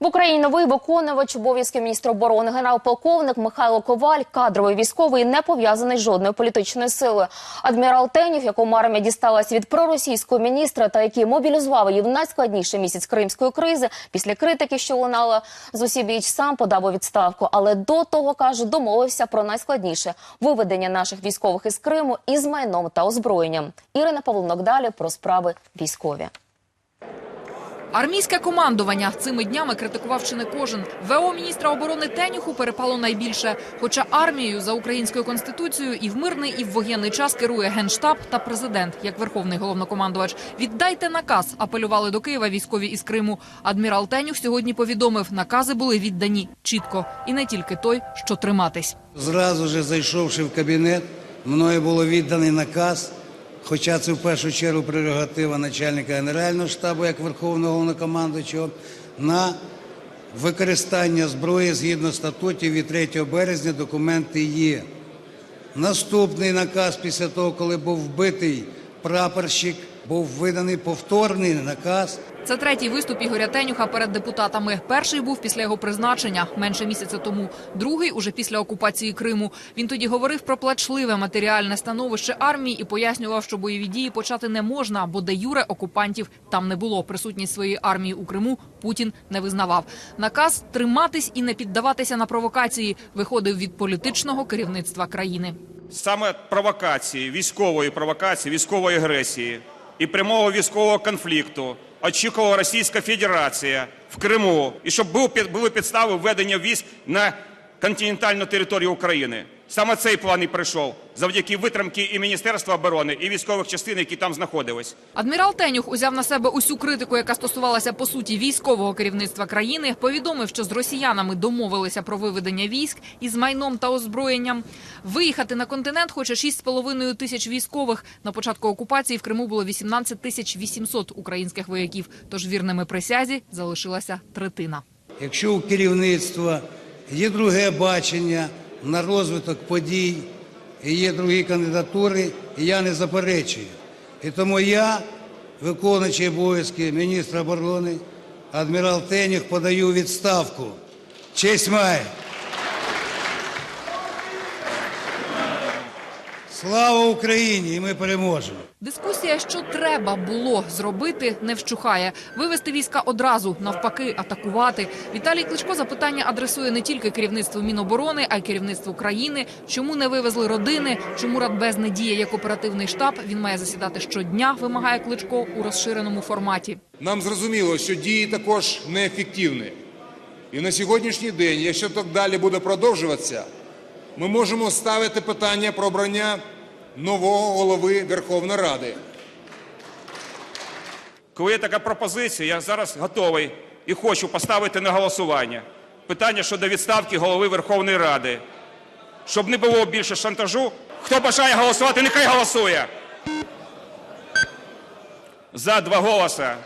В Україні новий виконувач обов'язків міністра оборони генерал-полковник Михайло Коваль, кадровий військовий, не пов'язаний з жодною політичною силою. Адмірал Тенів, якому армія дісталась від проросійського міністра, та який мобілізував її в найскладніший місяць кримської кризи, після критики, що лунала з усібіч, сам подав у відставку. Але до того каже, домовився про найскладніше виведення наших військових із Криму із майном та озброєнням. Ірина Павловнок далі про справи військові. Армійське командування цими днями критикував чи не кожен. ВО міністра оборони Тенюху перепало найбільше. Хоча армією за українською конституцією і в мирний, і в воєнний час керує генштаб та президент, як верховний головнокомандувач. Віддайте наказ. Апелювали до Києва військові із Криму. Адмірал Тенюх сьогодні повідомив, накази були віддані чітко, і не тільки той, що триматись. Зразу ж зайшовши в кабінет, мною було відданий наказ, хоча це в першу чергу прерогатива начальника Генерального штабу як Верховного Головнокомандуючого, на використання зброї згідно статутів від 3 березня документи є. Наступний наказ після того, коли був вбитий прапорщик, був виданий повторний наказ Це третій виступ Ігоря Тенюха перед депутатами. Перший був після його призначення менше місяця тому. Другий уже після окупації Криму. Він тоді говорив про плачливе матеріальне становище армії і пояснював, що бойові дії почати не можна, бо де юре окупантів там не було. Присутність своєї армії у Криму Путін не визнавав. Наказ триматись і не піддаватися на провокації виходив від політичного керівництва країни. саме провокації, військової провокації, військової агресії і прямого військового конфлікту очікувала Російська Федерація в Криму, і щоб були підстави введення військ на континентальну територію України. Саме цей план і прийшов завдяки витримки і Міністерства оборони, і військових частин, які там знаходились. Адмірал Тенюх узяв на себе усю критику, яка стосувалася по суті військового керівництва країни. Повідомив, що з росіянами домовилися про виведення військ із майном та озброєнням. Виїхати на континент хоче 6,5 тисяч військових. На початку окупації в Криму було 18 тисяч 800 українських вояків. Тож вірними присязі залишилася третина. Якщо у керівництва є друге бачення на розвиток подій, і є другі кандидатури, і я не заперечую. І тому я, виконуючий обов'язки міністра оборони, адмірал Тенюх, подаю відставку. Честь має. Слава Україні! І ми переможемо! Дискусія, що треба було зробити, не вщухає. Вивести війська одразу, навпаки, атакувати. Віталій Кличко запитання адресує не тільки керівництву Міноборони, а й керівництву країни. Чому не вивезли родини? Чому Радбез не діє як оперативний штаб? Він має засідати щодня, вимагає Кличко у розширеному форматі. Нам зрозуміло, що дії також неефективні. І на сьогоднішній день, якщо так далі буде продовжуватися, ми можемо ставити питання про обрання нового голови Верховної Ради. Коли є така пропозиція, я зараз готовий і хочу поставити на голосування питання щодо відставки голови Верховної Ради. Щоб не було більше шантажу, хто бажає голосувати, нехай голосує. За два голоса.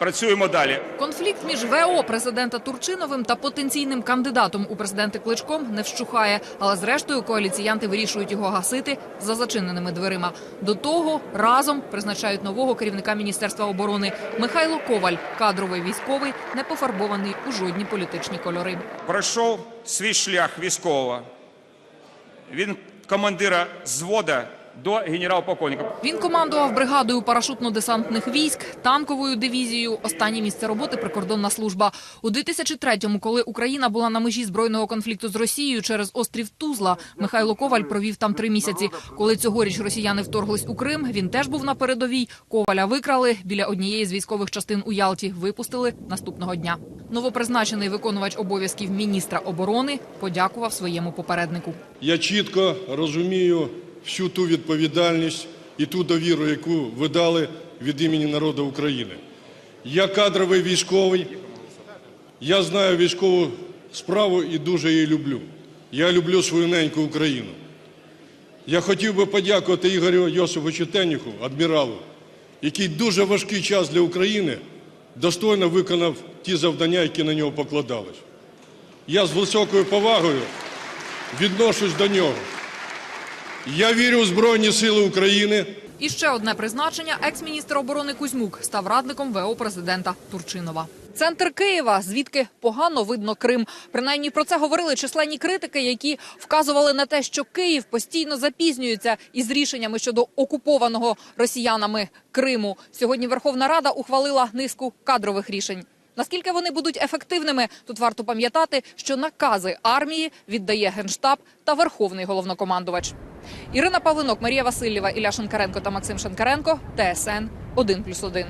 Працюємо далі. Конфлікт між ВО президента Турчиновим та потенційним кандидатом у президенти Кличком не вщухає. Але зрештою коаліціянти вирішують його гасити за зачиненими дверима. До того разом призначають нового керівника міністерства оборони Михайло Коваль, кадровий військовий, не пофарбований у жодні політичні кольори. Пройшов свій шлях військового. Він командира звода до генерал-полковника. Він командував бригадою парашутно-десантних військ, танковою дивізією. Останнє місце роботи прикордонна служба. У 2003-му, коли Україна була на межі збройного конфлікту з Росією через острів Тузла, Михайло Коваль провів там три місяці. Коли цьогоріч росіяни вторглись у Крим, він теж був на передовій. Коваля викрали біля однієї з військових частин у Ялті. Випустили наступного дня. Новопризначений виконувач обов'язків міністра оборони подякував своєму попереднику. Я чітко розумію всю ту відповідальність і ту довіру, яку ви дали від імені народу України. Я кадровий військовий, я знаю військову справу і дуже її люблю. Я люблю свою неньку Україну. Я хотів би подякувати Ігорю Йосифовичу Тенюху, адміралу, який дуже важкий час для України достойно виконав ті завдання, які на нього покладались. Я з високою повагою відношусь до нього. Я вірю в Збройні Сили України. І ще одне призначення. Екс-міністр оборони Кузьмук став радником ВО президента Турчинова. Центр Києва, звідки погано видно Крим. Принаймні про це говорили численні критики, які вказували на те, що Київ постійно запізнюється із рішеннями щодо окупованого росіянами Криму. Сьогодні Верховна Рада ухвалила низку кадрових рішень. Наскільки вони будуть ефективними, тут варто пам'ятати, що накази армії віддає генштаб та верховний головнокомандувач. Ірина Павлинок, Марія Васильєва, Ілля Шенкаренко та Максим Шенкаренко. ТСН 1+,1.